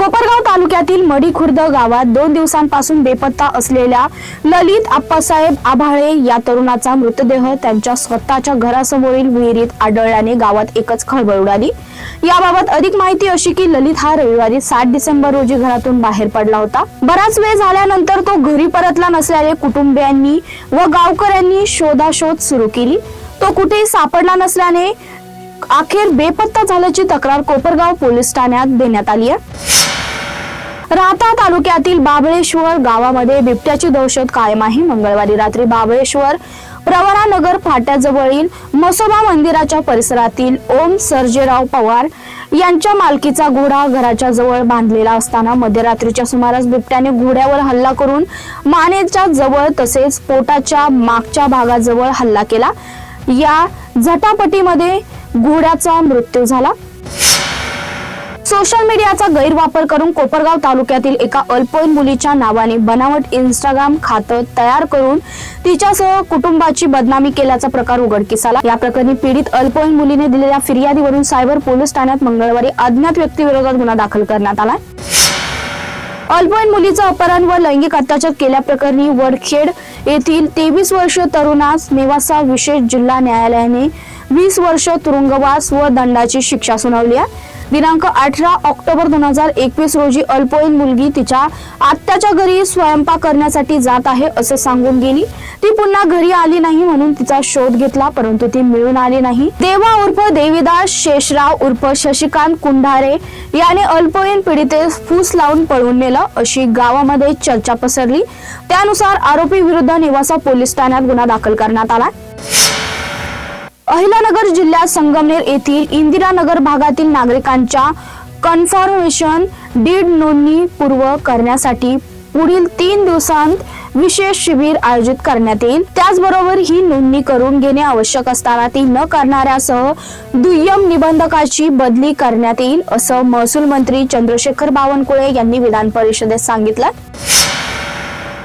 कोपरगाव तालुक्यातील मडी खुर्द गावात दोन दिवसांपासून बेपत्ता असलेल्या ललित आप्पासाहेब आभाळे या तरुणाचा मृतदेह त्यांच्या स्वतःच्या घरासमोरील विहिरीत आढळल्याने गावात एकच खळबळ उडाली. याबाबत अधिक माहिती अशी की ललित हा रविवारी सात डिसेंबर रोजी घरातून बाहेर पडला होता. बराच वेळ झाल्यानंतर तो घरी परतला नसल्याने कुटुंबियांनी व गावकऱ्यांनी शोधाशोध सुरू केली. तो कुठेही सापडला नसल्याने अखेर बेपत्ता झाल्याची तक्रार कोपरगाव पोलीस ठाण्यात देण्यात आली आहे. राहता तालुक्यातील बाबळेश्वर गावामध्ये बिबट्याची दहशत कायम आहे. मंगळवारी रात्री बाबळेश्वर प्रवरा नगर फाट्याजवळील मसोबा मंदिराच्या परिसरातील ओम सर्जेराव पवार यांच्या मालकीचा घोडा घराच्या जवळ बांधलेला असताना मध्यरात्रीच्या सुमारास बिबट्याने घोड्यावर हल्ला करून मानेच्या जवळ तसेच पोटाच्या मागच्या भागाजवळ हल्ला केला. या झटापटीमध्ये घोड्याचा मृत्यू झाला. सोशल मीडियाचा गैरवापर करून कोपरगाव तालुक्यातील एका अल्पवयीन मुलीच्या नावाने बनावट इंस्टाग्राम खातं तयार करून तिच्यासह कुटुंबाची बदनामी केल्याचा प्रकार उघडकीस आला. या प्रकरणी पीडित अल्पवयीन मुलीने दिलेल्या फिर्यादीवरून सायबर पोलीस ठाण्यात मंगळवारी अज्ञात व्यक्तीविरोधात गुन्हा दाखल करण्यात आला. अल्पवयीन मुलीचं अपहरण व लैंगिक अत्याचार केल्याप्रकरणी वडखेड येथील तेवीस वर्ष तरुणास नेवासा विशेष जिल्हा न्यायालयाने वीस वर्ष तुरुंगवास व दंडाची शिक्षा सुनावली आहे. दिनांक अठरा ऑक्टोबर दोन हजार एकवीस रोजी अल्पवयीन मुलगी तिच्या आत्याच्या घरी स्वयंपाक करण्यासाठी जात आहे असं सांगून गेली. ती पुन्हा घरी आली नाही म्हणून तिचा शोध घेतला परंतु ती मिळून आली नाही. देवा उर्फ देवीदास शेषराव उर्फ शशिकांत कुंढारे याने अल्पवयीन पीडिते फूस लावून पळवून नेलं अशी गावामध्ये चर्चा पसरली. त्यानुसार आरोपी विरुद्ध निवासा पोलीस ठाण्यात गुन्हा दाखल करण्यात आला. अहिलानगर जिल्ह्यात संगमनेर येथील इंदिरानगर भागातील नागरिकांच्या कन्फर्मेशन डीड नोंदणी पूर्व करण्यासाठी पुढील तीन दिवसांत विशेष शिबिर आयोजित करण्यात येईल. त्याचबरोबर ही नोंदणी करून घेणे आवश्यक असताना ती न करणाऱ्यासह दुय्यम निबंधकाची बदली करण्यात येईल असं महसूल मंत्री चंद्रशेखर बावनकुळे यांनी विधान परिषदेत सांगितलं.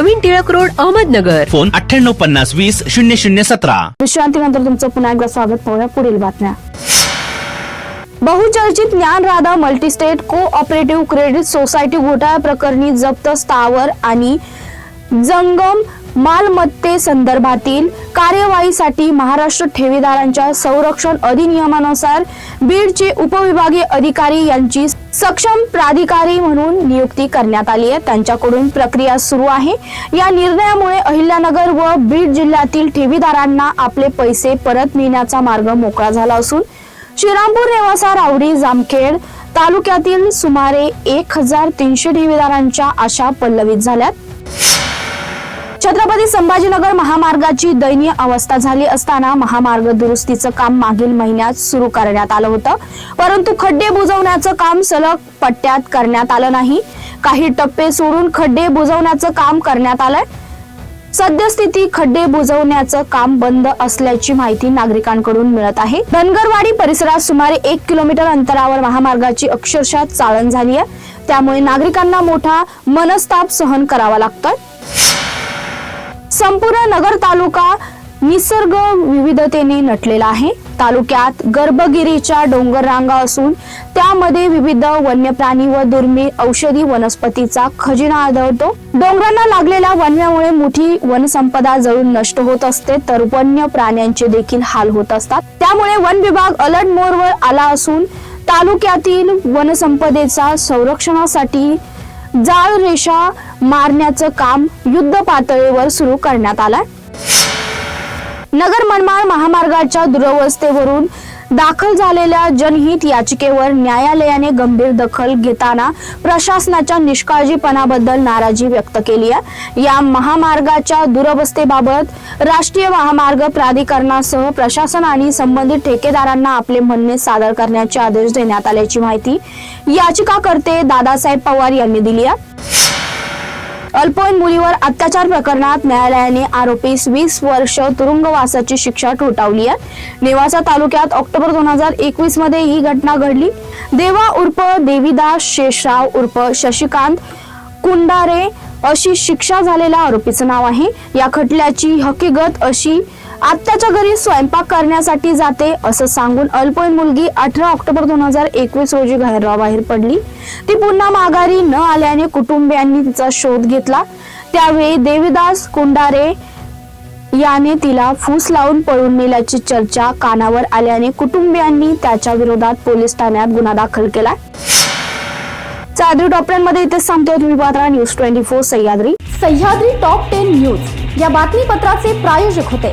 नवीन टिळक रोड अहमदनगर. फोन अठ्ठ्याण्णव पन्नास वीस शून्य शून्य सतरा. विश्रांतीनंतर तुमचं पुन्हा एकदा स्वागत पाहूया पुढील बातम्या. बहुचर्चित Dnyan Radha multistate cooperative credit society घोटाळा प्रकरणी जप्त स्थावर आणि जंगम मालमत्ते संदर्भातील कार्यवाहीसाठी महाराष्ट्र ठेवीदारांच्या संरक्षण अधिनियमानुसार बीडचे उपविभागीय अधिकारी यांची सक्षम प्राधिकारी म्हणून नियुक्ती करण्यात आली आहे. त्यांच्याकडून प्रक्रिया सुरू आहे. या निर्णयामुळे अहिल्यानगर व बीड जिल्ह्यातील ठेवीदारांना आपले पैसे परत मिळण्याचा मार्ग मोकळा झाला असून श्रीरामपूर नेवासा रावडी जामखेड तालुक्यातील सुमारे एक हजार तीनशे ठेवीदारांच्या आशा पल्लवित झाल्यात. छत्रपती संभाजीनगर महामार्गाची दयनीय अवस्था झाली असताना महामार्ग दुरुस्तीचं काम मागील महिन्यात सुरू करण्यात आलं होतं. परंतु खड्डे बुजवण्याचं काम सलग पट्ट्यात करण्यात आलं नाही. काही टप्पे सोडून खड्डे बुजवण्याचं काम करण्यात आलंय. सद्यस्थिती खड्डे बुजवण्याचं काम बंद असल्याची माहिती नागरिकांकडून मिळत आहे. धनगरवाडी परिसरात सुमारे एक किलोमीटर अंतरावर महामार्गाची अक्षरशः चाळण झाली आहे त्यामुळे नागरिकांना मोठा मनस्ताप सहन करावा लागतोय. संपूर्ण नगर तालुका निसर्ग विविधतेने नटलेला आहे. तालुक्यात गर्भगिरीच्या डोंगर रांगा असून त्यामध्ये विविध वन्य प्राणी व दुर्मिळ औषधी वनस्पतीचा खजिना आढळतो. डोंगरांना लागलेल्या वन्यामुळे मोठी वनसंपदा जळून नष्ट होत असते तर वन्य प्राण्यांचे देखील हाल होत असतात. त्यामुळे वन विभाग अलर्ट मोडवर आला असून तालुक्यातील वनसंपदेचा संरक्षणासाठी जाळ रेषा मारण्याचं काम युद्ध पातळीवर सुरू करण्यात आलं नगर मनमाड महामार्गाच्या दुरवस्थेवरून दाखल झालेल्या जनहित याचिकेवर न्यायालयाने गंभीर दखल घेताना प्रशासनाच्या निष्काळजीपणाबद्दल नाराजी व्यक्त केली आहे. या महामार्गाच्या दुरवस्थेबाबत राष्ट्रीय महामार्ग प्राधिकरणासह प्रशासन आणि संबंधित ठेकेदारांना आपले म्हणणे सादर करण्याचे आदेश देण्यात आल्याची माहिती याचिकाकर्ते दादासाहेब पवार यांनी दिली आहे. अल्पवयीन मुलीवर अत्याचार प्रकरणात न्यायालयाने आरोपीस वीस वर्ष तुरुंगवासाची शिक्षा ठोठावली आहे. नेवासा तालुक्यात ऑक्टोबर दोन हजार एकवीसमध्ये ही घटना घडली. देवा उर्फ देवीदास शेषराव उर्फ शशिकांत कुंडारे अशी शिक्षा झालेल्या आरोपीचं नाव आहे. या खटल्याची हकीकत अशी आत्याच्या घरी स्वयंपाक करण्यासाठी जाते असं सांगून अल्पवयीन मुलगी अठरा ऑक्टोबर दोन हजार एकवीस रोजी घराबाहेर पडली. ती पुन्हा माघारी न आल्याने कुटुंबियांनी तिचा शोध घेतला. त्यावेळी देवीदास कुंडारे याने तिला फूस लावून पळून नेल्याची चर्चा कानावर आल्याने कुटुंबियांनी त्याच्या विरोधात पोलीस ठाण्यात गुन्हा दाखल केला. चादरी टॉपऱ्यांमध्ये इथे सांगतो तुम्ही Patra news twenty four Sahyadri. Sahyadri top ten news या बातमीपत्राचे प्रायोजक होते.